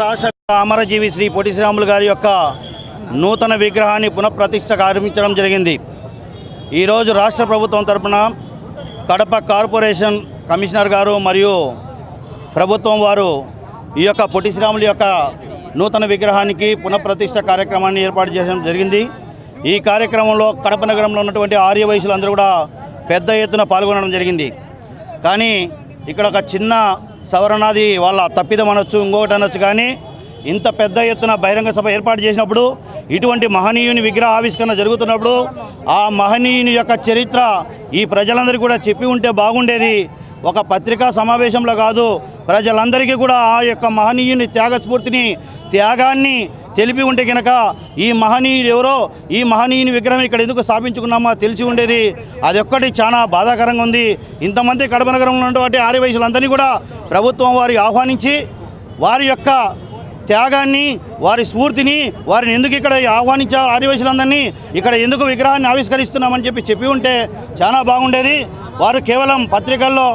రాష్ట్ర అమరజీవి శ్రీ పొట్టి శ్రీరాములు గారి యొక్క నూతన విగ్రహాన్ని పునఃప్రతిష్ఠ ఆరంభించడం జరిగింది. ఈరోజు రాష్ట్ర ప్రభుత్వం తరపున కడప కార్పొరేషన్ కమిషనర్ గారు మరియు ప్రభుత్వం వారు ఈ యొక్క పొట్టి శ్రీరాములు యొక్క నూతన విగ్రహానికి పునఃప్రతిష్ఠ కార్యక్రమాన్ని ఏర్పాటు చేయడం జరిగింది. ఈ కార్యక్రమంలో కడప నగరంలో ఉన్నటువంటి ఆర్య వయసులందరూ కూడా పెద్ద ఎత్తున పాల్గొనడం జరిగింది. కానీ ఇక్కడ ఒక చిన్న సవరణది వాళ్ళ తప్పిదం అనొచ్చు ఇంకొకటి అనొచ్చు కానీ ఇంత పెద్ద ఎత్తున బహిరంగ సభ ఏర్పాటు చేసినప్పుడు ఇటువంటి మహనీయుని విగ్రహ ఆవిష్కరణ జరుగుతున్నప్పుడు ఆ మహనీయుని యొక్క చరిత్ర ఈ ప్రజలందరికీ కూడా చెప్పి ఉంటే బాగుండేది. ఒక పత్రికా సమావేశంలో కాదు ప్రజలందరికీ కూడా ఆ యొక్క మహనీయుని త్యాగస్ఫూర్తిని త్యాగాన్ని తెలిపి ఉంటే కనుక ఈ మహనీయుడు ఎవరో ఈ మహనీయుని విగ్రహం ఇక్కడ ఎందుకు స్థాపించుకున్నామో తెలిసి ఉండేది. అది ఒక్కటి చాలా బాధాకరంగా ఉంది. ఇంతమంది కడప నగరంలో ఉన్నటువంటి ఆర్య వయసులందరినీ కూడా ప్రభుత్వం వారి ఆహ్వానించి వారి యొక్క త్యాగాన్ని వారి స్ఫూర్తిని వారిని ఎందుకు ఇక్కడ ఆహ్వానించారు? ఆదివాసులందరినీ ఇక్కడ ఎందుకు విగ్రహాన్ని ఆవిష్కరిస్తున్నామని చెప్పి చెప్పి ఉంటే చాలా బాగుండేది. వారు కేవలం పత్రికల్లో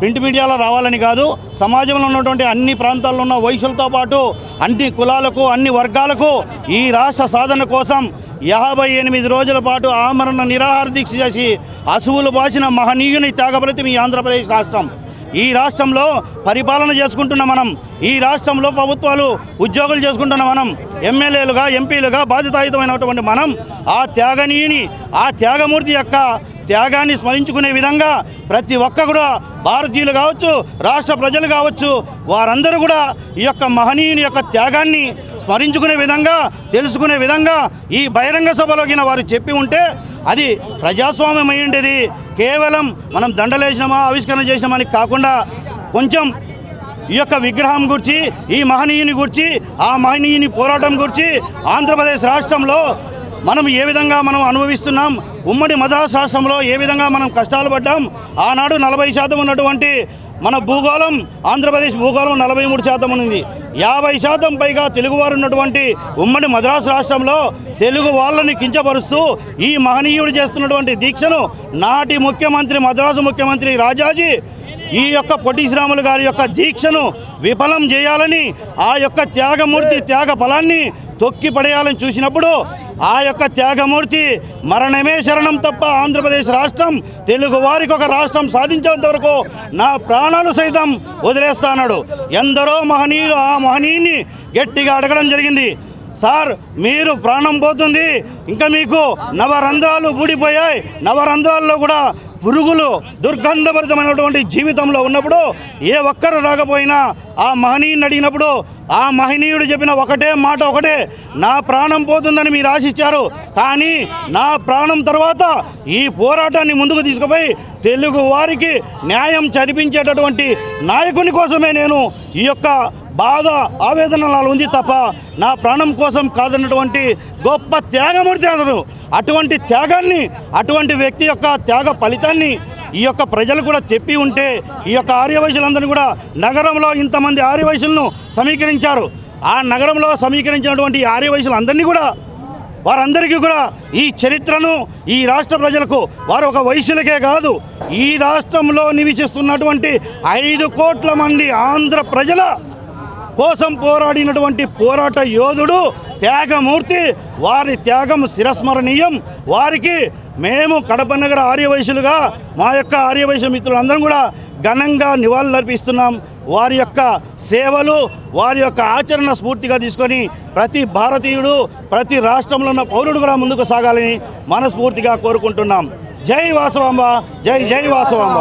ప్రింట్ మీడియాలో రావాలని కాదు సమాజంలో ఉన్నటువంటి అన్ని ప్రాంతాల్లో ఉన్న వయసులతో పాటు అన్ని కులాలకు అన్ని వర్గాలకు ఈ రాష్ట్ర సాధన కోసం యాభై ఎనిమిది రోజుల పాటు ఆమరణ నిరాహార దీక్ష చేసి అసువులు బాసిన మహనీయుని త్యాగఫలితం ఈ ఆంధ్రప్రదేశ్ రాష్ట్రం. ఈ రాష్ట్రంలో పరిపాలన చేసుకుంటున్న మనం ఈ రాష్ట్రంలో ప్రభుత్వాలు ఉద్యోగులు చేసుకుంటున్న మనం ఎమ్మెల్యేలుగా ఎంపీలుగా బాధ్యతాయుతమైనటువంటి మనం ఆ త్యాగనీయుని ఆ త్యాగమూర్తి యొక్క త్యాగాన్ని స్మరించుకునే విధంగా ప్రతి ఒక్క కూడా భారతీయులు కావచ్చు రాష్ట్ర ప్రజలు కావచ్చు వారందరూ కూడా ఈ యొక్క మహనీయుని యొక్క త్యాగాన్ని స్మరించుకునే విధంగా తెలుసుకునే విధంగా ఈ బహిరంగ సభలోకిన వారు చెప్పి ఉంటే అది ప్రజాస్వామ్యం కేవలం మనం దండలేసినామా ఆవిష్కరణ చేసినామని కాకుండా కొంచెం ఈ యొక్క విగ్రహం గురించి ఈ మహనీయుని గురించి ఆ మహనీయుని పోరాటం గురించి ఆంధ్రప్రదేశ్ రాష్ట్రంలో మనం ఏ విధంగా మనం అనుభవిస్తున్నాం ఉమ్మడి మద్రాసు రాష్ట్రంలో ఏ విధంగా మనం కష్టాలు పడ్డాం ఆనాడు నలభై శాతం ఉన్నటువంటి మన భూగోళం ఆంధ్రప్రదేశ్ భూగోళం నలభై మూడు శాతం ఉంది యాభై శాతం పైగా తెలుగువారు ఉన్నటువంటి ఉమ్మడి మద్రాసు రాష్ట్రంలో తెలుగు వాళ్ళని కించపరుస్తూ ఈ మహనీయుడు చేస్తున్నటువంటి దీక్షను నాటి ముఖ్యమంత్రి మద్రాసు ముఖ్యమంత్రి రాజాజీ ఈ యొక్క పొట్టి శ్రీరాములు గారి యొక్క దీక్షను విఫలం చేయాలని ఆ యొక్క త్యాగమూర్తి త్యాగ ఫలాన్ని తొక్కి పడేయాలని చూసినప్పుడు ఆ యొక్క త్యాగమూర్తి మరణమే శరణం తప్ప ఆంధ్రప్రదేశ్ రాష్ట్రం తెలుగు వారికి ఒక రాష్ట్రం సాధించేంత వరకు నా ప్రాణాలు సైతం వదిలేస్తాడు ఎందరో మహనీయులు ఆ మహనీయుని గట్టిగా అడగడం జరిగింది. సార్ మీరు ప్రాణం పోతుంది. ఇంకా మీకు నవరంధ్రాలు ఊడిపోయాయి. నవరంధ్రాల్లో కూడా పురుగులు దుర్గంధభరితమైనటువంటి జీవితంలో ఉన్నప్పుడు ఏ ఒక్కరు రాకపోయినా ఆ మహనీయుని అడిగినప్పుడు ఆ మహనీయుడు చెప్పిన ఒకటే మాట ఒకటే నా ప్రాణం పోతుందని మీరు ఆశించారు కానీ నా ప్రాణం తర్వాత ఈ పోరాటాన్ని ముందుకు తీసుకుపోయి తెలుగు వారికి న్యాయం చదివించేటటువంటి నాయకుని కోసమే నేను ఈ యొక్క బాధ ఆవేదనలు ఉంది తప్ప నా ప్రాణం కోసం కాదన్నటువంటి గొప్ప త్యాగమూర్తి అతను. అటువంటి త్యాగాన్ని అటువంటి వ్యక్తి యొక్క త్యాగ ఫలితాన్ని ఈ యొక్క ప్రజలు కూడా చెప్పి ఉంటే ఈ యొక్క ఆర్యవైశ్యులందరినీ కూడా నగరంలో ఇంతమంది ఆర్యవైశ్యులను సమీకరించారు. ఆ నగరంలో సమీకరించినటువంటి ఆర్యవైశ్యులందరినీ కూడా వారందరికీ కూడా ఈ చరిత్రను ఈ రాష్ట్ర ప్రజలకు వారు ఒక వైశ్యులకే కాదు ఈ రాష్ట్రంలో నివసిస్తున్నటువంటి ఐదు కోట్ల మంది ఆంధ్ర ప్రజల కోసం పోరాడినటువంటి పోరాట యోధుడు త్యాగమూర్తి వారి త్యాగం శిరస్మరణీయం. వారికి మేము కడప నగర ఆర్యవైశ్యులుగా మా యొక్క ఆర్యవైశ్య మిత్రులందరం కూడా ఘనంగా నివాళులర్పిస్తున్నాం వారి యొక్క సేవలు వారి యొక్క ఆచరణ స్ఫూర్తిగా తీసుకొని ప్రతి భారతీయుడు ప్రతి రాష్ట్రంలో ఉన్న పౌరుడు కూడా ముందుకు సాగాలని మనస్ఫూర్తిగా కోరుకుంటున్నాం. జై వాసవాంబ జై జై వాసవాంబ.